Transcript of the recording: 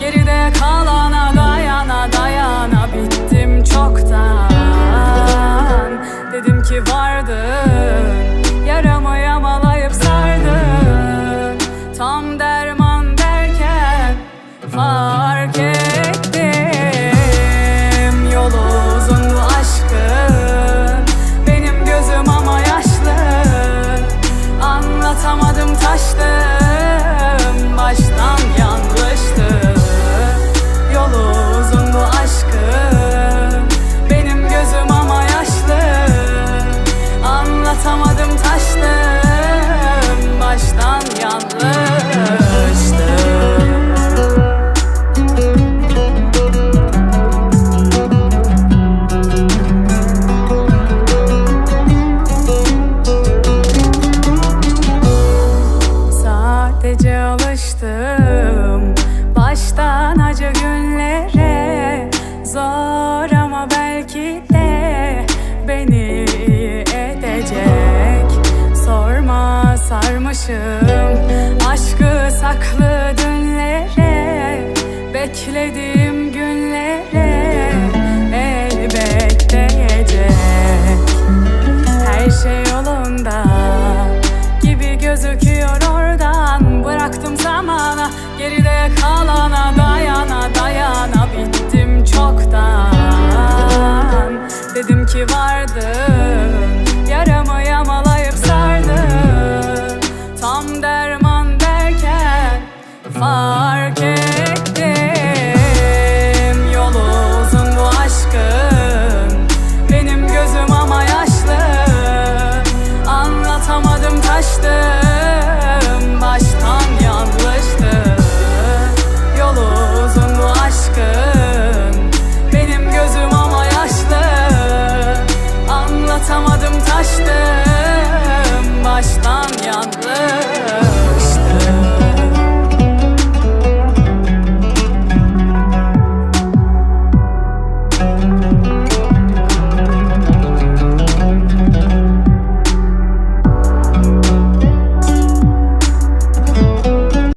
geride kalana dayana dayana Bittim çoktan. Dedim ki vardın Yaramı yamalayıp sardın Tam derman derken Fark ettim. Yolu uzun bu aşkın Benim gözüm ama yaşlı. Anlatamadım taştım alıştım baştan acı günlere Zor ama belki de beni iyi edecek. Sorma sarmışım. Aşkı saklı dünlere Beklediğim ki vardın Yaramı yamalayıp sardın. Tam derman derken far